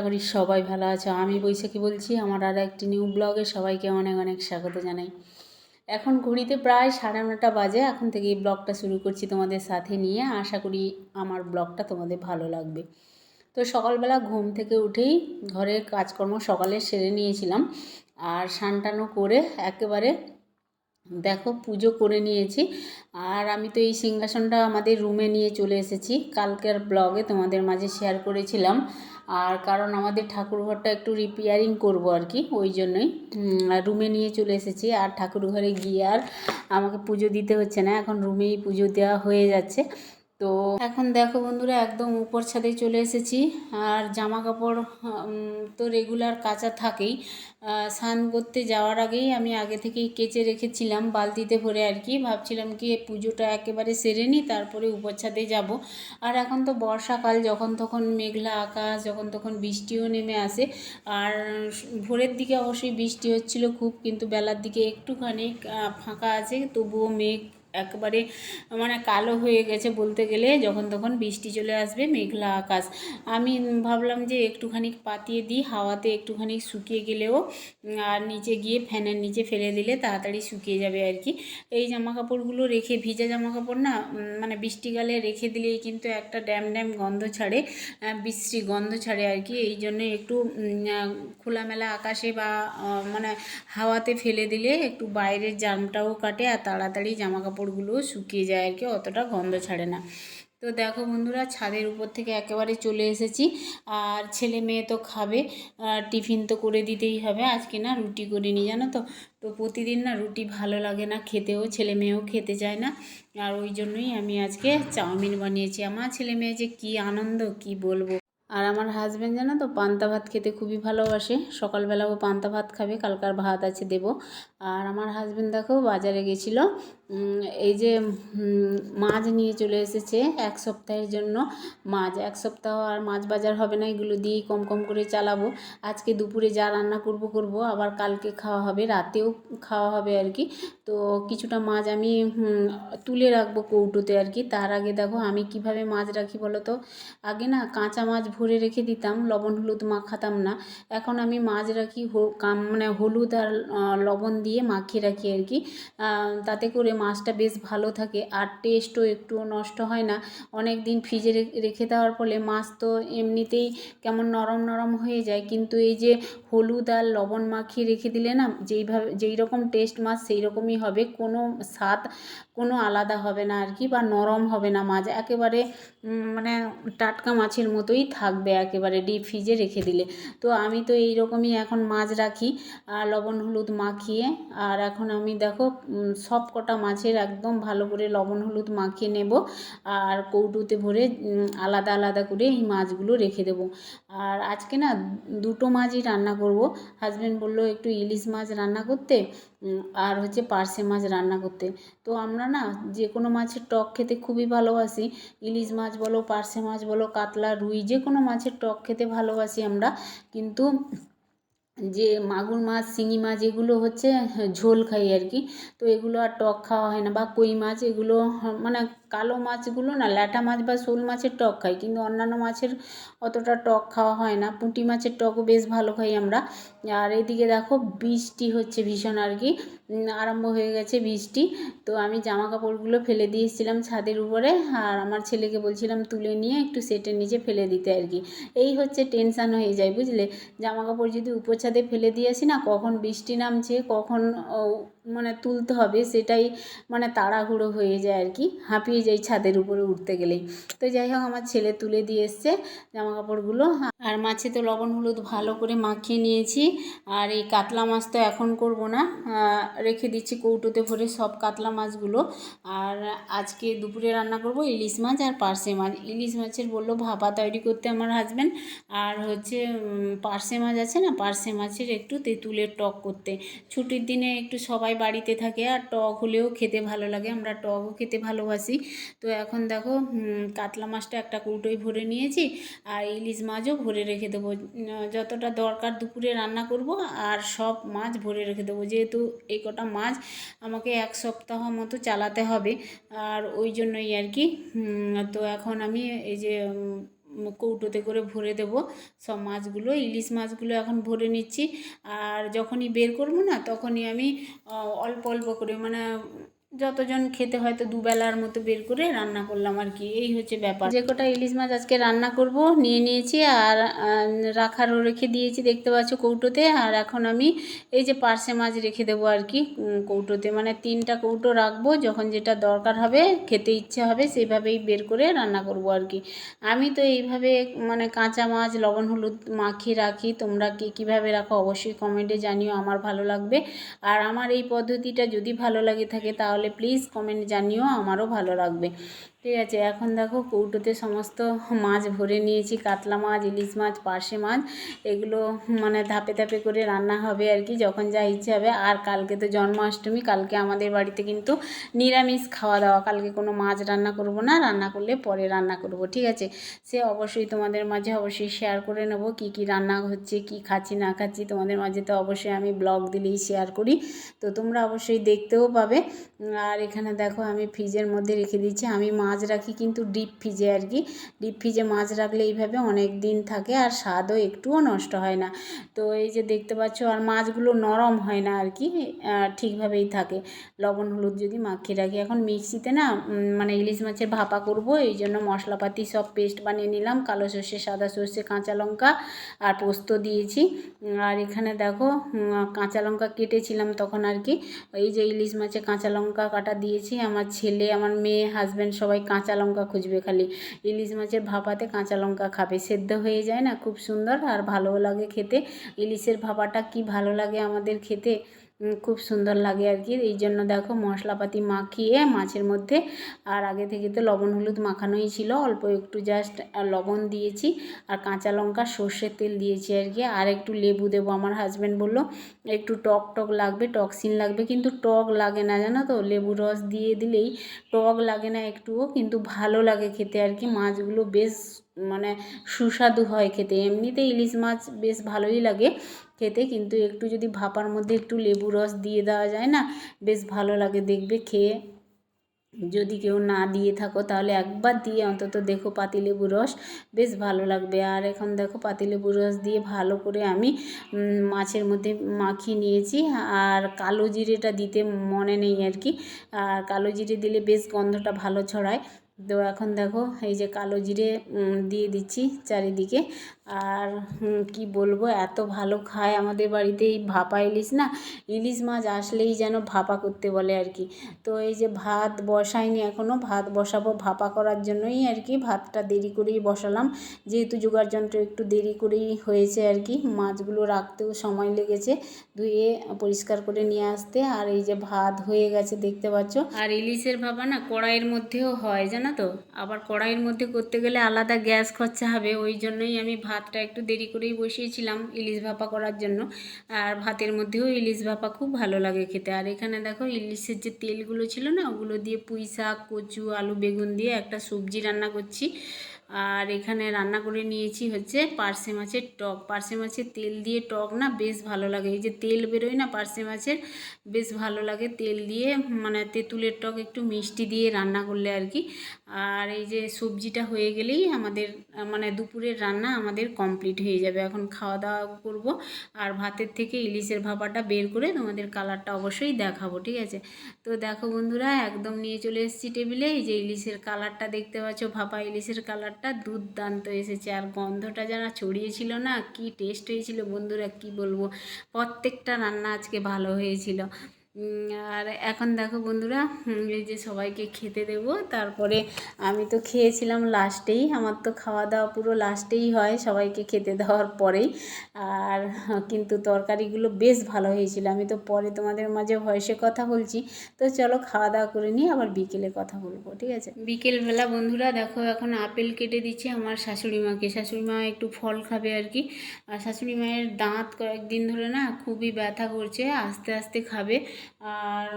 আশা করি সবাই ভালো আছো। আমি বৈশাখী বলছি, আমার আর একটি নিউ ব্লগে সবাইকে অনেক অনেক স্বাগত জানাই। এখন ঘড়িতে প্রায় সাড়ে নটা বাজে, এখন থেকে এই ব্লগটা শুরু করছি তোমাদের সাথে নিয়ে। আশা করি আমার ব্লগটা তোমাদের ভালো লাগবে। তো সকালবেলা ঘুম থেকে উঠেই ঘরের কাজকর্ম সকালে সেরে নিয়েছিলাম। আর সানটানো করে একেবারে দেখো পুজো করে নিয়েছি। আর আমি তো এই সিংহাসনটা আমাদের রুমে নিয়ে চলে এসেছি। কালকের ব্লগে তোমাদের মাঝে শেয়ার করেছিলাম। আর কারণ আমাদের ঠাকুরঘরটা একটু রিপেয়ারিং করব আর কি, ওই জন্যই রুমে নিয়ে চলে এসেছি। আর ঠাকুরঘরে গিয়ে আর আমাকে পুজো দিতে হচ্ছে না, এখন রুমেই পুজো দেওয়া হয়ে যাচ্ছে। তো এখন দেখো বন্ধুরা, একদম উপর ছাদে চলে এসেছি। আর জামা কাপড় তো রেগুলার কাঁচা থাকেই। স্নান করতে যাওয়ার আগেই আমি আগে থেকেই কেচে রেখেছিলাম বালতিতে ভরে আর কি। ভাবছিলাম কি পুজোটা একেবারে সেরে নিই, তারপরে উপর ছাদে যাব। আর এখন তো বর্ষাকাল, যখন তখন মেঘলা আকাশ, যখন তখন বৃষ্টিও নেমে আসে। আর ভোরের দিকে অবশ্যই বৃষ্টি হচ্ছিল খুব, কিন্তু বেলার দিকে একটুখানি ফাঁকা আছে, তবুও মেঘ একবারে মানে কালো হয়ে গেছে বলতে গেলে, যখন তখন বৃষ্টি চলে আসবে, মেঘলা আকাশ। আমি ভাবলাম যে একটুখানি পাতিয়ে দিই, হাওয়াতে একটুখানি শুকিয়ে গেলেও আর নিচে গিয়ে ফ্যানের নিচে ফেলে দিলে তাড়াতাড়ি শুকিয়ে যাবে আর কি। এই জামা কাপড়গুলো রেখে, ভিজা জামা কাপড় না মানে বৃষ্টিকালে রেখে দিলেই কিন্তু একটা ড্যাম ড্যাম গন্ধ ছাড়ে বিশ্রী গন্ধ ছাড়ে আর কি। এই জন্য একটু খোলামেলা আকাশে বা মানে হাওয়াতে ফেলে দিলে একটু বাইরের জামটাও কাটে আর তাড়াতাড়ি জামা কাপড় কাপড়গুলো শুকিয়ে যায় আর কি, অতটা গন্ধ ছাড়ে না। তো দেখো বন্ধুরা, ছাদের উপর থেকে একেবারে চলে এসেছি। আর ছেলে মেয়ে তো খাবে টিফিন তো করে দিতেই হবে। আজকে না রুটি করিনি, জানো তো? তো প্রতিদিন না রুটি ভালো লাগে না খেতেও, ছেলে মেয়েও খেতে চায় না। আর ওই জন্যই আমি আজকে চাউমিন বানিয়েছি। আমার ছেলে মেয়ে যে কী আনন্দ, কি বলব? আর আমার হাজব্যান্ড জানো তো, পান্তা ভাত খেতে খুবই ভালোবাসে। সকালবেলাও পান্তা ভাত খাবে, কালকার ভাত আছে দেব। আর আমার হাজব্যান্ড দেখো বাজারে গেছিল এই যে মাছ নিয়ে চলে এসেছে এক সপ্তাহের জন্য। মাছ, এক সপ্তাহ আর মাছ বাজার হবে না, এগুলো দিয়েই কম কম করে চালাবো। আজকে দুপুরে যা রান্না করব করব, আবার কালকে খাওয়া হবে, রাতেও খাওয়া হবে আর কি। তো কিছুটা মাছ আমি তুলে রাখব কৌটোতে আর কি। তার আগে দেখো আমি কীভাবে মাছ রাখি বলো তো? আগে না কাঁচা মাছ ভরে রেখে দিতাম, লবণ হলুদ মাখাতাম না। এখন আমি মাছ রাখি মানে হলুদ আর লবণ দিয়ে মাখিয়ে রাখি আর কি। তাতে করে মাছটা বেশ ভালো থাকে আর টেস্টও একটুও নষ্ট হয় না। অনেক দিন ফ্রিজে রেখে দেওয়ার ফলে মাছ তো এমনিতেই কেমন নরম নরম হয়ে যায়। কিন্তু এই যে হলুদ আর লবণ মাখিয়ে রেখে দিলে না, যেইভাবে যেই রকম টেস্ট মাছ সেই রকমই হবে। কোনো স্বাদ কোনো আলাদা হবে না আর কি বা নরম হবে না মাছ, একেবারে মানে টাটকা মাছের মতোই থাকবে একেবারে ডিপ ফ্রিজে রেখে দিলে। তো আমি তো এই রকমই এখন মাছ রাখি, আর লবণ, হলুদ মাখিয়ে, আর এখন আমি দেখো সব কটা মাছের একদম ভালো করে লবণ, হলুদ মাখিয়ে নেব, আর কৌটুতে ভরে আলাদা আলাদা করে এই মাছগুলো রেখে দেবো। আর আজকে না দুটো মাছই রান্না করব। হাজব্যান্ড বলল, একটু ইলিশ মাছ রান্না করতে? আর হচ্ছে পার্শে মাছ রান্না করতে। তো আমরা না যে কোনো মাছের টক খেতে খুবই ভালোবাসি। ইলিশ মাছ বলো, পার্শে মাছ বলো, কাতলা, রুই যে কোনো মাছের টক খেতে ভালোবাসি আমরা। কিন্তু যে মাগুর মাছ, শিঙি মাছ, এগুলো হচ্ছে ঝোল খাই আর কি। তো এগুলো আর টক খাওয়া হয় না বা কই মাছ, এগুলো মানে কালো মাছগুলো না, ল্যাটা মাছ বা শোল মাছের টক খাই, কিন্তু অন্যান্য মাছের অতটা টক খাওয়া হয় না। পুঁটি মাছের টকও বেশ ভালো খাই আমরা। আর এদিকে দেখো বৃষ্টি হচ্ছে ভীষণ আর কি আরম্ভ হয়ে গেছে বৃষ্টি। তো আমি জামা কাপড়গুলো ফেলে দিয়েছিলাম ছাদের উপরে, আর আমার ছেলেকে বলছিলাম তুলে নিয়ে একটু সেটের নিচে ফেলে দিতে আর কি। এই হচ্ছে টেনশান হয়ে যায়, বুঝলে? জামা কাপড় যদি উপর ছাদে ফেলে দিয়ে আসি না, কখন বৃষ্টি নামছে, কখন মানে তুলতে হবে সেটাই মানে তাড়াহুড়ো হয়ে যায় আর কি। হাঁপিয়ে যাই ছাদের উপরে উঠতে গেলেই। তো যাই হোক, আমার ছেলে তুলে দিয়ে এসছে জামা কাপড়গুলো আর মাছে তো লবণ হলুদ ভালো করে মাখিয়ে নিয়েছি। আর এই কাতলা মাছ তো এখন করব না। রেখে দিচ্ছি কৌটোতে ভরে সব কাতলা মাছগুলো। আর আজকে দুপুরে রান্না করব ইলিশ মাছ আর পার্শে মাছ। ইলিশ মাছের বলল ভাপা তৈরি করতে আমার হাজব্যান্ড আর হচ্ছে পার্শে মাছ আছে না, পার্শে মাছের একটু তেঁতুলের টক করতে। ছুটির দিনে একটু সবাই বাড়িতে থাকে আর টক হলেও খেতে ভালো লাগে, আমরা টকও খেতে ভালোবাসি। তো এখন দেখো কাতলা মাছটা একটা কৌটোয় ভরে নিয়েছি আর ইলিশ মাছও ভরে রেখে দেবো। যতটা দরকার দুপুরে রান্না করব আর সব মাছ ভরে রেখে দেবো। যেহেতু এই কটা মাছ আমাকে এক সপ্তাহ মতো চালাতে হবে আর ওই জন্যই আর কি। তো এখন আমি এই যে কৌটোতে করে ভরে দেব। সব মাছগুলো, ইলিশ মাছগুলো এখন ভরে নিচ্ছি। আর যখনই বের করব না, তখনই আমি অল্প অল্প করে মানে যতজন খেতে হয়তো দুবেলার মতো বের করে রান্না করলাম আর কি। এই হচ্ছে ব্যাপার। যে কটা ইলিশ মাছ আজকে রান্না করব, নিয়ে নিয়েছি আর রাখারও রেখে দিয়েছি দেখতে পাচ্ছ কৌটোতে। আর এখন আমি এই যে পার্সে মাছ রেখে দেবো আর কি কৌটোতে। মানে তিনটা কৌটো রাখব, যখন যেটা দরকার হবে, খেতে ইচ্ছে হবে সেইভাবেই বের করে রান্না করব আর কি। আমি তো এইভাবে মানে কাঁচা মাছ, লবণ, হলুদ মাখিয়ে রাখি। তোমরা কি কীভাবে রাখো অবশ্যই কমেন্টে জানিও, আমার ভালো লাগবে। আর আমার এই পদ্ধতিটা যদি ভালো লাগে থাকে, তাহলে প্লিজ কমেন্ট জানিও আমারও ভালো লাগবে। ঠিক আছে, এখন দেখো কৌটোতে সমস্ত মাছ ভরে নিয়েছি, কাতলা মাছ, ইলিশ মাছ, পার্শে মাছ, এগুলো মানে ধাপে ধাপে করে রান্না হবে আর কি, যখন যা ইচ্ছে হবে। আর কালকে তো জন্মাষ্টমী, কালকে আমাদের বাড়িতে কিন্তু নিরামিষ খাওয়া দাওয়া, কালকে কোনো মাছ রান্না করব না, রান্না করলে পরে রান্না করব, ঠিক আছে? সে অবশ্যই তোমাদের মাঝে অবশ্যই শেয়ার করে নেব, কি কি রান্না হচ্ছে, কি খাচ্ছি, না খাচ্ছি, তোমাদের মাঝে তো অবশ্যই আমি ব্লগ দিলেই শেয়ার করি, তো তোমরা অবশ্যই দেখতেও পাবে। আর এখানে দেখো আমি ফ্রিজের মধ্যে রেখে দিচ্ছি, আমি মাছ রাখি কিন্তু ডিপ ফ্রিজে আর কি। ডিপ ফ্রিজে মাছ রাখলে এইভাবে অনেক দিন থাকে আর স্বাদও একটুও নষ্ট হয় না। তো এই যে দেখতে পাচ্ছ, আর মাছগুলো নরম হয় না আর কি ঠিকভাবেই থাকে। লবণ, হলুদ যদি মাখিয়ে রাখি। এখন মিক্সিতে না মানে ইলিশ মাছের ভাপা করব, এই জন্য মশলাপাতি সব পেস্ট বানিয়ে নিলাম। কালো সর্ষে, সাদা সর্ষে, কাঁচা লঙ্কা আর পোস্ত দিয়েছি। আর এখানে দেখো কাঁচা লঙ্কা কেটেছিলাম তখন আর কি। এই যে ইলিশ মাছে কাঁচা লঙ্কা কাটা দিয়েছি। আমার ছেলে, আমার মেয়ে হাজব্যান্ড সবাই কাঁচা লঙ্কা খুঁজবে খালি। ইলিশ মাছের ভাপাতে কাঁচা লঙ্কা খাবে। সেদ্ধ হয়ে যায় না, খুব সুন্দর আর ভালোও লাগে খেতে। ইলিশের ভাপাটা কি ভালো লাগে আমাদের খেতে? খুব সুন্দর লাগে আর কি এই জন্য দেখো মশলাপাতি মাখিয়ে মাছের মধ্যে আর আগে থেকে তো লবণ হলুদ মাখানোই ছিল, অল্প একটু জাস্ট লবণ দিয়েছি আর কাঁচা লঙ্কা, সর্ষের তেল দিয়েছি আর কি আর একটু লেবু দেবো। আমার হাজব্যান্ড বলল, একটু টক টক লাগবে, টকসিন লাগবে। কিন্তু টক লাগে না জানো তো? লেবু রস দিয়ে দিলেই টক লাগে না একটুও, কিন্তু ভালো লাগে খেতে আর কি মাছগুলো বেশ মানে সুস্বাদু হয় খেতে। এমনিতে ইলিশ মাছ বেশ ভালোই লাগে খেতে, কিন্তু একটু যদি ভাপার মধ্যে একটু লেবু রস দিয়ে দেওয়া যায় না, বেশ ভালো লাগে দেখবে খেয়ে। যদি কেউ না দিয়ে থাকো, তাহলে একবার দিয়ে অন্তত দেখো পাতিলেবু রস, বেশ ভালো লাগবে। আর এখন দেখো পাতিলেবু রস দিয়ে ভালো করে আমি মাছের মধ্যে মাখিয়ে নিয়েছি। আর কালো জিরেটা দিতে মনে নেই আর কি। আর কালো জিরে দিলে বেশ গন্ধটা ভালো ছড়ায়। তো এখন দেখো এই যে কালো জিরে দিয়ে দিচ্ছি চারিদিকে। আর কি বলব, এত ভালো খায় আমাদের বাড়িতে, এই ভাপা ইলিশ না, ইলিশ মাছ আসলেই যেন ভাপা করতে বলে আর কি। তো এই যে ভাত বসাইনি এখনও ভাত বসাবো, ভাপা করার জন্যই আর কি ভাতটা দেরি করেই বসালাম। যেহেতু যন্ত্র একটু দেরি করেই হয়েছে আর কি, মাছগুলো রাখতেও সময় লেগেছে ধুয়ে পরিষ্কার করে নিয়ে আসতে। আর এই যে ভাত হয়ে গেছে, দেখতে পাচ্ছ। আর ইলিশের ভাপা না কড়াইয়ের মধ্যেও হয়, জানো তো? আবার কড়াইয়ের মধ্যে করতে গেলে আলাদা গ্যাস খরচা হবে, ওই জন্যই আমি ভাতটা একটু দেরি করেই বসিয়েছিলাম ইলিশ ভাপা করার জন্য। আর ভাতের মধ্যেও ইলিশ ভাপা খুব ভালো লাগে খেতে। আর এখানে দেখো ইলিশের যে তেলগুলো ছিল না, ওগুলো দিয়ে পুঁই শাক, কচু, আলু, বেগুন দিয়ে একটা সবজি রান্না করছি। আর এখানে রান্না করে নিয়েছি হচ্ছে পার্সে মাছের টক। পার্সে মাছের তেল দিয়ে টক না বেশ ভালো লাগে। এই যে তেল বেরোয় না পার্সে মাছের, বেশ ভালো লাগে তেল দিয়ে মানে তেঁতুলের টক একটু মিষ্টি দিয়ে রান্না করলে আর কি। আর এই যে সবজিটা হয়ে গেলেই আমাদের মানে দুপুরের রান্না আমাদের কমপ্লিট হয়ে যাবে। এখন খাওয়া দাওয়া করব আর ভাতের থেকে ইলিশের ভাপাটা বের করে তোমাদের কালারটা অবশ্যই দেখাবো, ঠিক আছে? তো দেখো বন্ধুরা, একদম নিয়ে চলে এসেছি টেবিলে। এই যে ইলিশের কালারটা দেখতে পাচ্ছ, ভাপা ইলিশের কালারটা দুর্দান্ত এসেছে। আর গন্ধটা যারা ছড়িয়েছিল না, কি টেস্ট হয়েছিল বন্ধুরা, কি বলব? প্রত্যেকটা রান্না আজকে ভালো হয়েছিল। আর এখন দেখো বন্ধুরা এই যে সবাইকে খেতে দেব। তারপরে আমি তো খেয়েছিলাম লাস্টেই, আমার তো খাওয়া দাওয়া পুরো লাস্টেই হয় সবাইকে খেতে দেওয়ার পরেই। আর কিন্তু তরকারিগুলো বেশ ভালো হয়েছিল। আমি তো পরে তোমাদের মাঝে ভয়েসে কথা বলছি, তো চলো খাওয়া দাওয়া করে নিয়ে আবার বিকেলে কথা বলব, ঠিক আছে? বিকেলবেলা বন্ধুরা, দেখো এখন আপেল কেটে দিচ্ছি আমার শাশুড়ি মাকে। শাশুড়ি মা একটু ফল খাবে আর কি। আর শাশুড়ি মায়ের দাঁত কয়েকদিন ধরে না খুবই ব্যথা করছে, আস্তে আস্তে খাবে। আর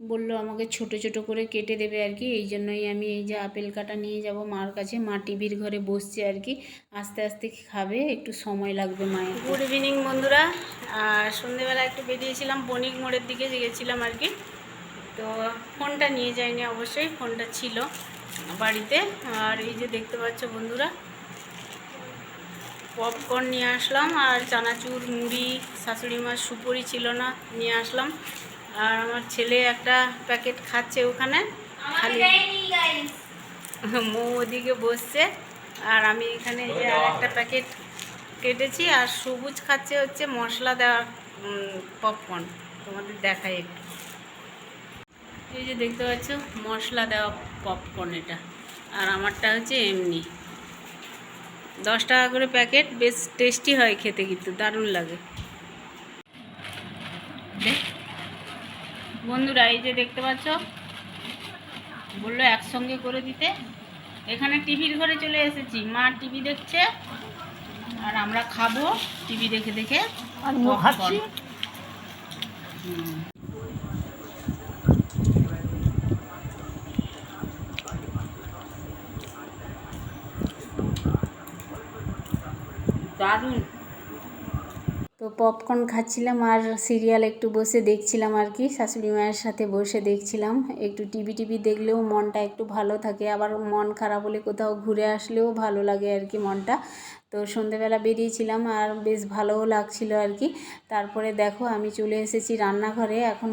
বলল আমাকে ছোট ছোট করে কেটে দেবে আর কি, এই জন্যই আমি এই যে আপেল কাটা নিয়ে যাব মার কাছে, মা টিভির ঘরে বসছে আর কি, আস্তে আস্তে খাবে, একটু সময় লাগবে মায়ের। গুড ইভিনিং বন্ধুরা, আর সন্ধেবেলা একটু বেরিয়েছিলাম, বণিক মোড়ের দিকে গেছিলাম আর কি, তো ফোনটা নিয়ে যাইনি অবশ্যই, ফোনটা ছিল বাড়িতে, আর এই যে দেখতে পাচ্ছ বন্ধুরা পপকর্ন নিয়ে আসলাম আর চানাচুর মুড়ি শাশুড়ি মার সুপুরি ছিল না নিয়ে আসলাম। আর আমার ছেলে একটা প্যাকেট খাচ্ছে ওখানে খালি মৌ ওদিকে বসছে আর আমি এখানে যে আর একটা প্যাকেট কেটেছি আর সবুজ খাচ্ছে হচ্ছে মশলা দেওয়া পপকর্ন তোমাদের দেখাই একটু। এই যে দেখতে পাচ্ছ মশলা দেওয়া পপকর্ন এটা। আর আমারটা হচ্ছে এমনি। দশ টাকা করে প্যাকেট বেশ টেস্টি হয় খেতে কিন্তু দারুণ লাগে। বন্ধুরা এই যে দেখতে পাচ্ছ বলল একসঙ্গে করে দিতে। এখানে টিভির ঘরে চলে এসেছি মা টিভি দেখছে আর আমরা খাব টিভি দেখে দেখে আর দারুণ। তো পপকর্ন খাচ্ছিলাম আর সিরিয়াল একটু বসে দেখছিলাম আর কি, শাশুড়ি মায়ের সাথে বসে দেখছিলাম। একটু টিভি টিভি দেখলেও মনটা একটু ভালো থাকে, আবার মন খারাপ হলে কোথাও ঘুরে আসলেও ভালো লাগে আর কি মনটা। তো সন্ধেবেলা বেরিয়েছিলাম আর বেশ ভালোও লাগছিল আর কি। তারপরে দেখো আমি চলে এসেছি রান্নাঘরে। এখন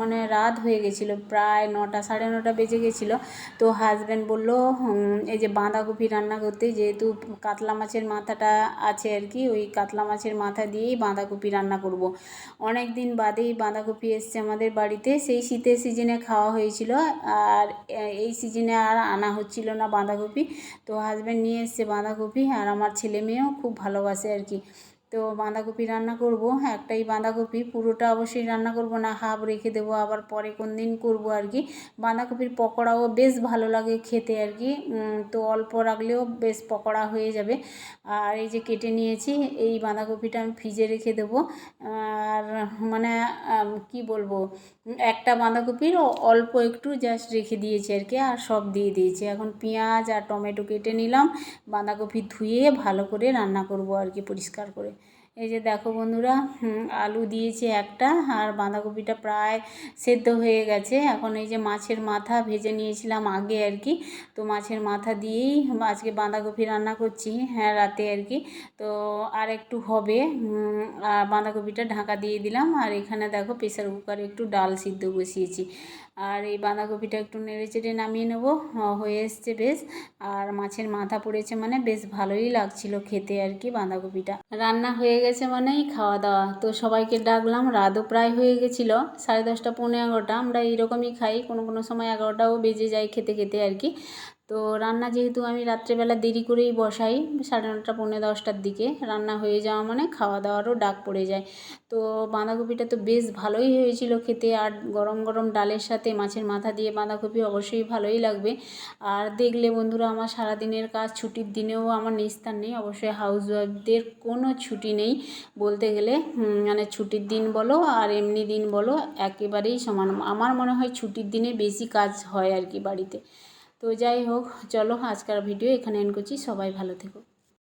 মানে রাত হয়ে গেছিল, প্রায় নটা, সাড়ে নটা বেজে গেছিল। তো হাজব্যান্ড বলল এই যে বাঁধাকপি রান্না করতে, যেহেতু কাতলা মাছের মাথাটা আছে আর কি, ওই কাতলা মাছের মাথা দিয়েই বাঁধাকপি রান্না করব। অনেক দিন বাদেই বাঁধাকপি এসছে আমাদের বাড়িতে। সেই শীতের সিজনে খাওয়া হয়েছিল আর এই সিজনে আর আনা হচ্ছিল না বাঁধাকপি। তো হাজব্যান্ড নিয়ে এসছে বাঁধাকপি আর আমার ছেলে মেয়েও খুব ভালোবাসে আর কি। তো বাঁধাকপি রান্না করব একটাই বাঁধাকপি, পুরোটা অবশ্যই রান্না করব না, হাফ রেখে দেবো, আবার পরে কোন দিন করব আর কি। বাঁধাকপির পকোড়াও বেশ ভালো লাগে খেতে আর কি তো অল্প রাখলেও বেশ পকোড়া হয়ে যাবে। আর এই যে কেটে নিয়েছি, এই বাঁধাকপিটা আমি ফ্রিজে রেখে দেবো। আর মানে কি বলব, একটা বাঁধাকপির অল্প একটু জাস্ট রেখে দিয়েছি আর কি, আর সব দিয়ে দিয়েছি। এখন পেঁয়াজ আর টমেটো কেটে নিলাম, বাঁধাকপি ধুয়ে ভালো করে রান্না করব আর কি, পরিষ্কার করে। এই যে দেখো বন্ধুরা আলু দিয়েছে একটা, আর বাঁধাকপিটা প্রায় সেদ্ধ হয়ে গেছে। এখন এই যে মাছের মাথা ভেজে নিয়েছিলাম আগে আর কি। তো মাছের মাথা দিয়েই আজকে বাঁধাকপি রান্না করছি হ্যাঁ রাতে আর কি। তো আর একটু হবে আর বাঁধাকপিটা ঢাকা দিয়ে দিলাম। আর এখানে দেখো প্রেসার কুকারে একটু ডাল সিদ্ধ বসিয়েছি। আর এই বাঁধাকপিটা একটু নেড়ে চেড়ে নামিয়ে নেব হয়ে এসছে বেশ। আর মাছের মাথা পড়েছে মানে বেশ ভালোই লাগছিল খেতে আর কি বাঁধাকপিটা। রান্না হয়ে গেছে মানেই খাওয়া দাওয়া। তো সবাইকে ডাকলাম, রাতও প্রায় হয়ে গেছিল, সাড়ে দশটা, পৌনে এগারোটা। আমরা এইরকমই খাই, কোনো কোনো সময় এগারোটাও বেজে যায় খেতে খেতে আর কি। তো রান্না যেহেতু আমি রাত্রেবেলা দেরি করেই বসাই, সাড়ে নটা, পৌনে দশটার দিকে, রান্না হয়ে যাওয়া মানে খাওয়া দাওয়ারও ডাক পড়ে যায়। তো বাঁধাকপিটা তো বেশ ভালোই হয়েছিল খেতে, আর গরম গরম ডালের সাথে মাছের মাথা দিয়ে বাঁধাকপি অবশ্যই ভালোই লাগবে। আর দেখলে বন্ধুরা, আমার সারাদিনের কাজ ছুটির দিনেও আমার নিস্তার নেই, অবশ্যই হাউস ওয়াইফদের কোনো ছুটি নেই। বলতে গেলে মানে ছুটির দিন বলো, আর এমনি দিন বলো, একেবারেই সমান। আমার মনে হয় ছুটির দিনে বেশি কাজ হয় আর কি বাড়িতে। তো যাই হোক চলো আজকের ভিডিও এখানে এন্ড করছি। সবাই ভালো থেকো।